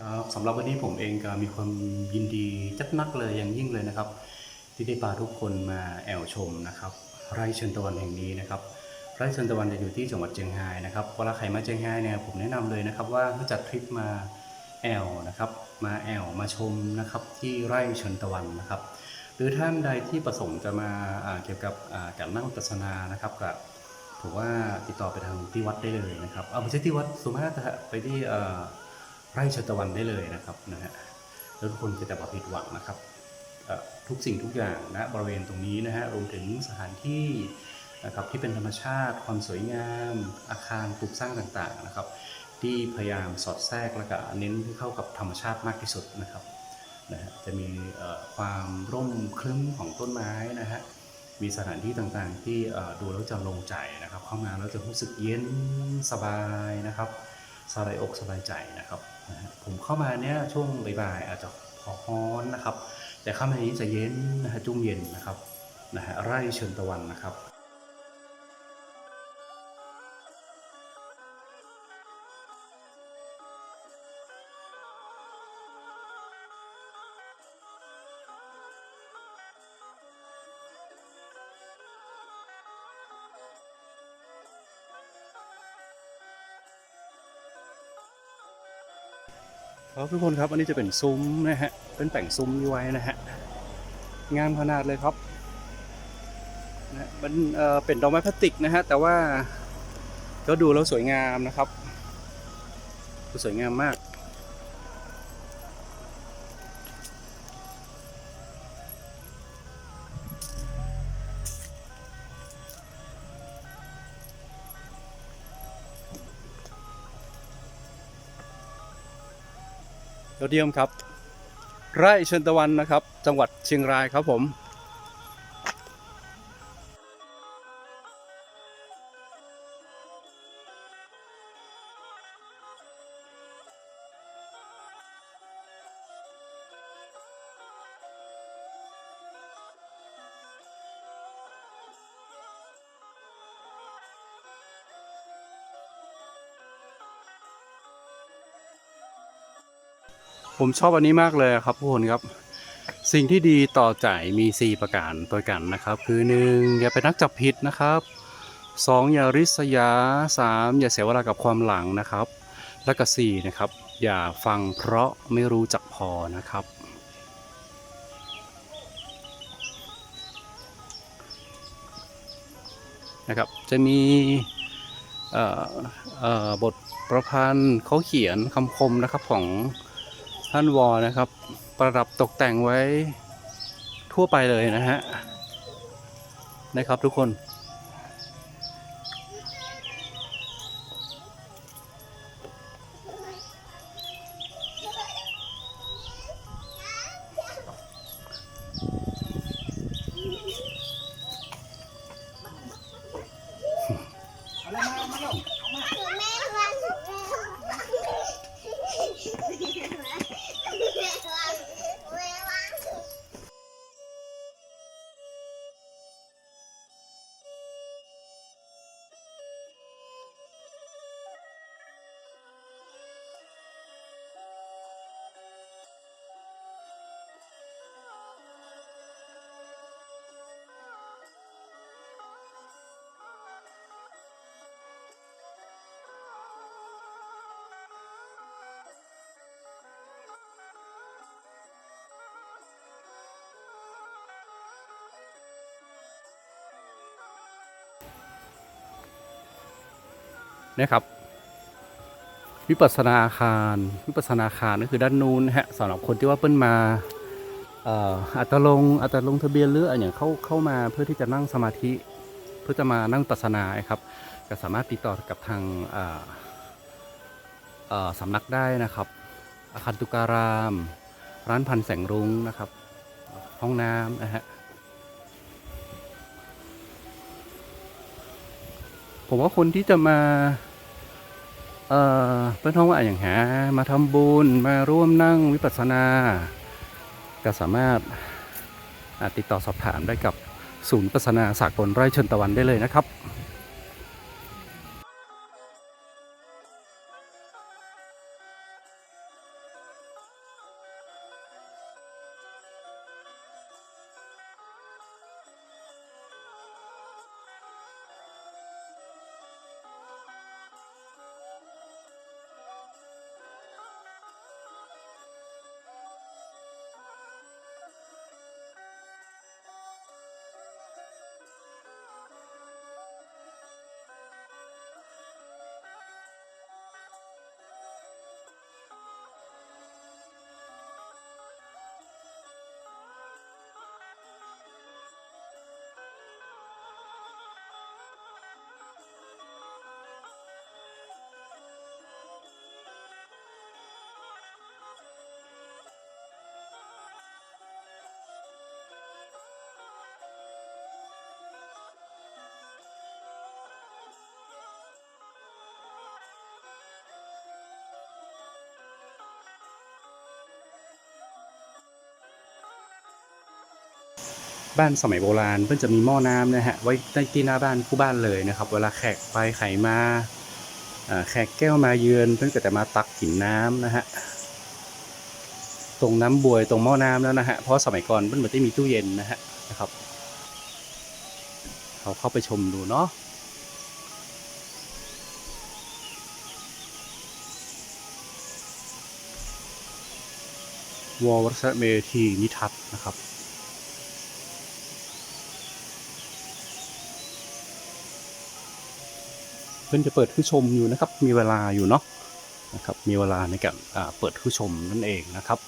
ครับสำหรับวันนี้ผมเองก็มีความยินดีจัดนักเลยอย่างยิ่งเลยนะครับ ที่ได้พาทุกคนมาแอวชมนะครับไร่เชิญตะวันแห่งนี้นะครับไร่เชิญตะวันจะอยู่ที่จังหวัดเชียงรายนะครับเวลาใครมาเชียงรายเนี่ยผมแนะนำเลยนะครับ ว่าให้จัดทริปมาแอวนะครับ มาแอวมาชมนะครับที่ไร่เชิญตะวันนะครับ หรือท่านใดที่ประสงค์จะมาเกี่ยวกับการนั่งวิปัสนานะครับก็ผมว่าติดต่อไปทางที่วัดได้เลยนะครับเอาไม่ใช่ที่วัดสุมาตรไปที่ ไร่ชตะวันได้เลยนะครับนะฮะแล้วทุกคนจะแต่ผิดหวังนะครับทุกสิ่งทุกอย่างนะบริเวณตรงนี้นะฮะรวมถึงสถานที่นะครับที่เป็นธรรมชาติ ความสวยงาม อาคารปลูกสร้างต่างๆนะครับ ที่พยายามสอดแทรกและก็เน้นให้เข้ากับธรรมชาติมากที่สุดนะครับนะฮะจะมีความร่มครึ้มของต้นไม้นะฮะมีสถานที่ต่างๆ ที่ดูแล้วจะลงใจนะครับ เข้ามาแล้วจะรู้สึกเย็นสบายนะครับ สบายอกสบายใจนะครับผมเข้ามาเนี้ยช่วงบ่ายๆอาจจะพอฮ้อนนะครับ แต่เข้ามานี้จะเย็นนะฮะจุ่มเย็นนะครับนะฮะไร่เชิญตะวันนะครับ ครับทุกคนครับอันนี้จะเป็นซุ้มนะฮะเป็นแต่งซุ้มนี้ไว้นะฮะงามขนาดเลยครับนะมันเอ่อเป็นดอกไม้พลาสติกนะฮะแต่ว่าก็ดูแล้วสวยงามนะครับสวยงามมาก ยอดเยี่ยมครับ ไร่เชิญตะวันนะครับ จังหวัดเชียงรายครับผม ผมชอบอันนี้มากเลยครับทุกคนครับ สิ่งที่ดีต่อใจมี 4 ประการตัวกันนะครับ คือ 1. อย่าเป็นนักจับผิดนะครับ 2. อย่าริษยา 3. อย่าเสียเวลากับความหลังนะครับ และก็ 4 นะครับ อย่าฟังเพราะไม่รู้จักพอนะครับนะครับจะมีเอ่อเอ่อบทประพันธ์เขาเขียนคำคมนะครับของ ท่านวอนะครับ ประดับตกแต่งไว้ทั่วไปเลยนะฮะนะครับทุกคน นะครับ วิปัสนาอาคาร วิปัสนาอาคารก็คือด้านนู้นฮะสำหรับคนที่ว่าเปิ้นมาอัตลงอัตลงทะเบียนหรืออะไรอย่างเข้าเข้ามาเพื่อที่จะนั่งสมาธิ เพื่อจะมานั่งปัสนาครับก็สามารถติดต่อกับทางสำนักได้นะครับ อาคารตุการาม ร้านพันแสงรุ้งนะครับ ห้องน้ำนะฮะ ผมว่าคนที่จะมา เอ่อเป็นท้องว่าอย่างหา มาทำบุญ มาร่วมนั่งวิปัสสนา ก็สามารถติดต่อสอบถามได้กับศูนย์วิปัสสนาสากลไร่เชิญตะวันได้เลยนะครับ บ้านสมัยโบราณเพื่อนจะมีหม้อน้ำนะฮะไว้ใต้ที่หน้าบ้านผู้บ้านเลยนะครับ เวลาแขกไปไขมาแขกแก้วมาเยือนเพื่อนก็จะมาตักกินน้ำนะฮะตรงน้ำบวยตรงหม้อน้ำแล้วนะฮะ เพราะสมัยก่อนเพื่อนไม่ได้มีตู้เย็นนะฮะนะครับ เราเข้าไปชมดูเนาะวอลวัชเมธีนิทัศนะครับ พื่อนจะเปิดผู้ชมอยู่นะครับ มีเวลาอยู่เนาะนะครับ มีเวลาในการเปิดผู้ชมนั่นเองนะครับ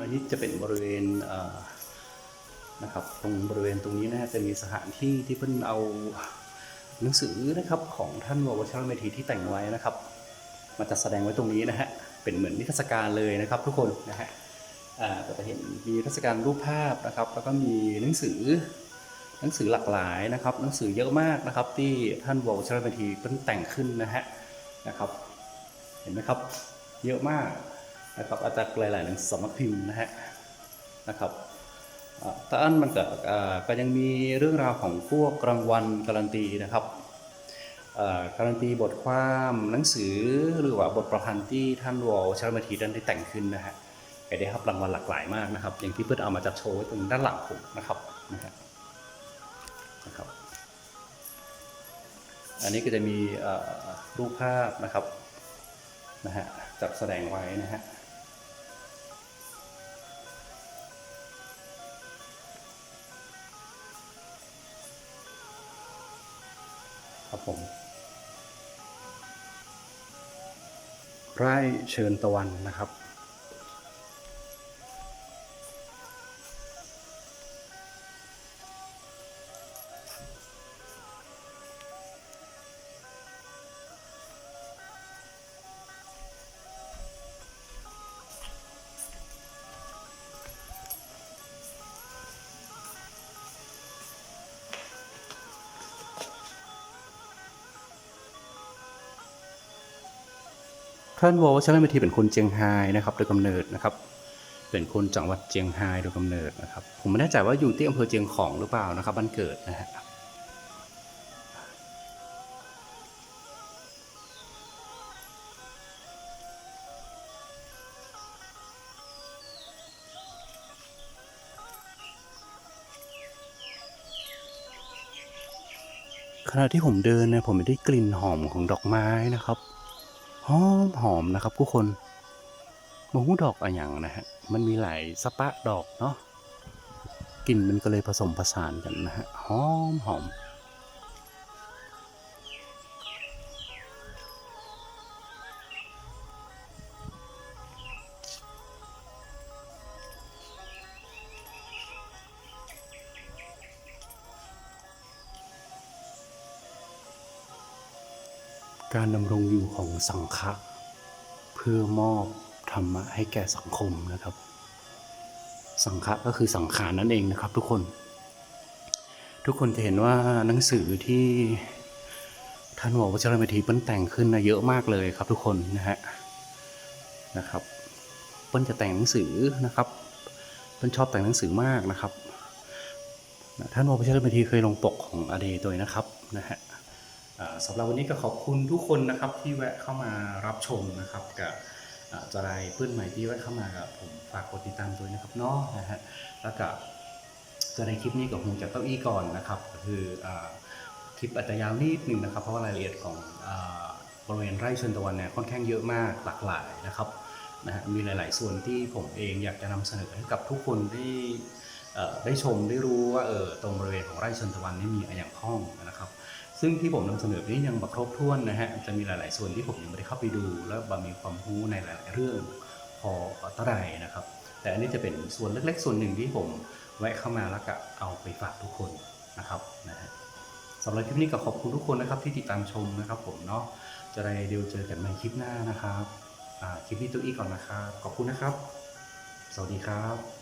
อันนี้จะเป็นบริเวณนะครับตรงบริเวณตรงนี้นะฮะจะมีสถานที่ที่เพิ่นเอาหนังสือนะครับของท่านววชรเมธีที่แต่งไว้นะครับ มาจัดแสดงไว้ตรงนี้นะฮะเป็นเหมือนนิทรรศการเลยนะครับ ทุกคนนะฮะอ่าก็จะเห็นมีนิทรรศการรูปภาพนะครับ แล้วก็มีหนังสือหนังสือหลากหลายนะครับ หนังสือเยอะมากนะครับ ที่ท่านววชรเมธีเพิ่นแต่งขึ้นนะฮะนะครับ เห็นไหมครับเยอะมาก นะครับอาจจะหลายๆหนังสำนักพิมพ์นะฮะนะครับอ่าแต่อันมันก็ก็ยังมีเรื่องราวของพวกรางวัลการันตีนะครับการันตีบทความหนังสือหรือว่าบทประพันธ์ที่ท่านวอลชารมธีนั้นได้แต่งขึ้นนะฮะก็ได้รับรางวัลหลากหลายมากนะครับ อย่างที่เพื่อนเอามาจัดโชว์ไว้ตรงด้านหลังผมนะครับนะฮะนะครับ อันนี้ก็จะมีรูปภาพนะครับนะฮะจัดแสดงไว้นะฮะ ครับผม ไร่เชิญตะวันนะครับ ท่านวอลชลเมธีเป็นคนเจียงไฮ้นะครับโดยกำเนิดนะครับ เป็นคนจังหวัดเจียงไฮ้โดยกำเนิดนะครับ ผมไม่แน่ใจว่าอยู่ที่อำเภอเจียงของหรือเปล่านะครับบ้านเกิดนะฮะขณะที่ผมเดินเนี่ยผมได้กลิ่นหอมของดอกไม้นะครับ หอมหอมนะครับทุกคนมงดอกอะไรอย่างนะฮะ มันมีหลายสปะดอกเนาะกลิ่นมันก็เลยผสมผสานกันนะฮะ หอมหอม การดำรงอยู่ของสังฆะเพื่อมอบธรรมะให้แก่สังคมนะครับ สังฆะก็คือสังขารนั่นเองนะครับ ทุกคน ทุกคนจะเห็นว่าหนังสือที่ท่านววชรเมธีเปิ้ลแต่งขึ้นนะเยอะมากเลยครับ ทุกคนนะฮะนะครับเปิ้ลจะแต่งหนังสือนะครับเปิ้ลชอบแต่งหนังสือมากนะครับท่านววชรเมธีเคยลงปกของอเดย์ตัวนะครับนะฮะ สำหรับวันนี้ก็ขอบคุณทุกคนนะครับที่แวะเข้ามารับชมนะครับกับจรายเพื่อนใหม่ที่แวะเข้ามากับผมฝากกดติดตามด้วยนะครับเนาะนะฮะแล้วก็จะในคลิปนี้กับคงจากเก้าอี้ก่อนนะครับคืออคลิปอาจจะยาวนิดนึงนะครับ เพราะว่ารายละเอียดของอบริเวณไร่เชิญตะวันเนี่ยค่อนข้างเยอะมากหลากหลายนะครับนะฮะมีหลาย ๆ ส่วนที่ผมเองอยากจะนำเสนอให้กับทุกคนได้ได้ชมได้รู้ว่าเออตรงบริเวณของไร่เชิญตะวันนี่มีอะไรอย่างห้องนะครับ ซึ่งที่ผมนำเสนอนี้ยังบัครบถ้วนนะฮะจะมีหลาย ๆ ส่วนที่ผมยังไม่ได้เข้าไปดู แล้วบะมีความรู้ในหลาย ๆ เรื่องพอเท่าไรนะครับ แต่อันนี้จะเป็นส่วนเล็ก ๆ ส่วนหนึ่งที่ผมแวะเข้ามาแล้วก็เอาไปฝากทุกคนนะครับนะฮะสำหรับคลิปนี้ก็ขอบคุณทุกคนนะครับที่ติดตามชมนะครับ ผมเนาะจะได้เดี๋ยวเจอกันในคลิปหน้านะครับคลิปนี้ตัวอีก่อนนะครับ ขอบคุณนะครับ สวัสดีครับ